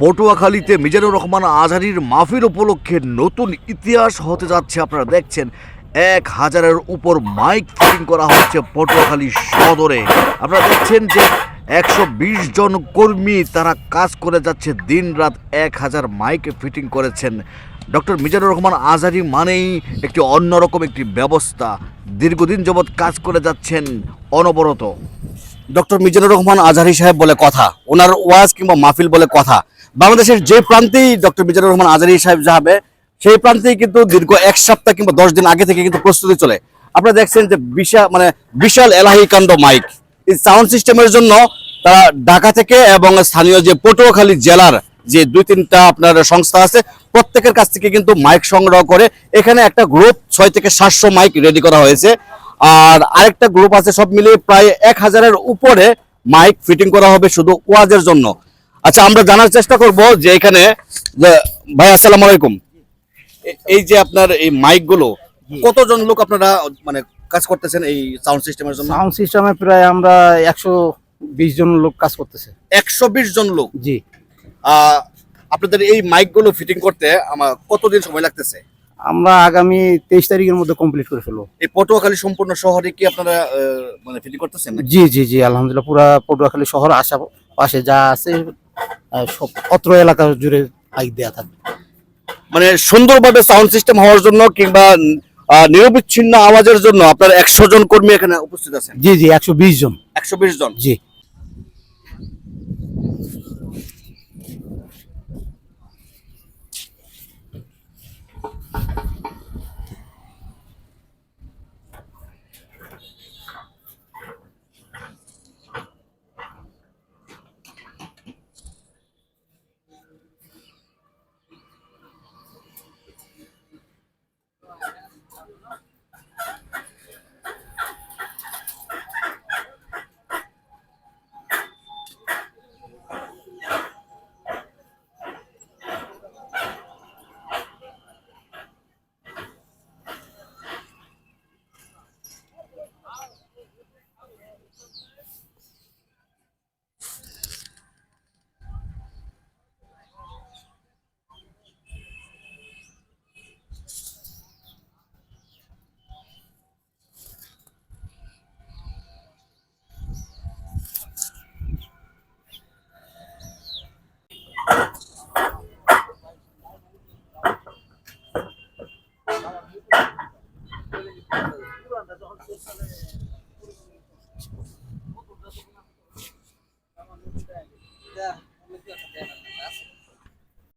পটুয়াখালীতে মিজানুর রহমান আজহারির মাহফিল উপলক্ষে নতুন ইতিহাস হতে যাচ্ছে। আপনারা দেখছেন, এক হাজারের উপর মাইক ফিটিং করা হচ্ছে পটুয়াখালী সদরে। আপনারা দেখছেন যে একশো বিশ জন কর্মী তারা কাজ করে যাচ্ছে দিন রাত এক হাজার মাইক ফিটিং করেছেন। ডক্টর মিজানুর রহমান আজহারি মানেই একটি অন্যরকম একটি ব্যবস্থা। দীর্ঘদিন যাবৎ কাজ করে যাচ্ছেন অনবরত। ডক্টর মিজানুর রহমান আজহারি সাহেব বলে কথা, ওনার ওয়াজ কিংবা মাহফিল বলে কথা। বাংলাদেশের যে প্রান্তেই ডক্টর মিজানুর রহমান আজহারি সাহেব যাবে, সেই প্রান্তেই কিন্তু দীর্ঘ এক সপ্তাহ কিংবা দশ দিন আগে থেকে কিন্তু প্রস্তুতি চলে। আপনারা দেখছেন যে বিশাল মানে বিশাল এলাহি কাণ্ড মাইক। এই সাউন্ড সিস্টেমের জন্য তারা ঢাকা থেকে এবং স্থানীয় যে পটুয়াখালী জেলার যে দুই তিনটা আপনার সংস্থা আছে, প্রত্যেকের কাছ থেকে কিন্তু মাইক সংগ্রহ করে এখানে একটা গ্রুপ ছয় থেকে সাতশো মাইক রেডি করা হয়েছে। আর আরেকটা গ্রুপ আছে সব মিলিয়ে প্রায় এক হাজারের উপরে মাইক ফিটিং করা হবে শুধু ওয়াজের জন্য। আচ্ছা আমরা জানার চেষ্টা করব যে এখানে ভাই আসসালামু আলাইকুম। এই যে আপনার এই মাইকগুলো কতজন লোক আপনারা মানে কাজ করতেছেন এই সাউন্ড সিস্টেমের জন্য? সাউন্ড সিস্টেমে প্রায় আমরা একশো বিশ জন লোক কাজ করতেছে। একশো বিশ জন লোক? জি। আহ, আপনাদের এই মাইকগুলো ফিটিং করতে আমার কতদিন সময় লাগতেছে? আমরা আগামী তেইশ তারিখের মধ্যে কমপ্লিট করে ফেলব। এই পটুয়াখালী সম্পূর্ণ শহরে কি আপনারা মানে ফিটিং করতেছেন জি জি জি আলহামদুলিল্লাহ পুরা পটুয়াখালী শহর আশা পাশে যা আছে সব অত্র এলাকা জুড়ে মাইক দেওয়া থাকবে মানে সুন্দরভাবে সাউন্ড সিস্টেম হওয়ার জন্য কিংবা নিরবিচ্ছিন্ন আওয়াজের জন্য আপনার একশো জন কর্মী এখানে উপস্থিত আছেন? জি জি একশো বিশ জন। একশো বিশ জন? জি। Yeah.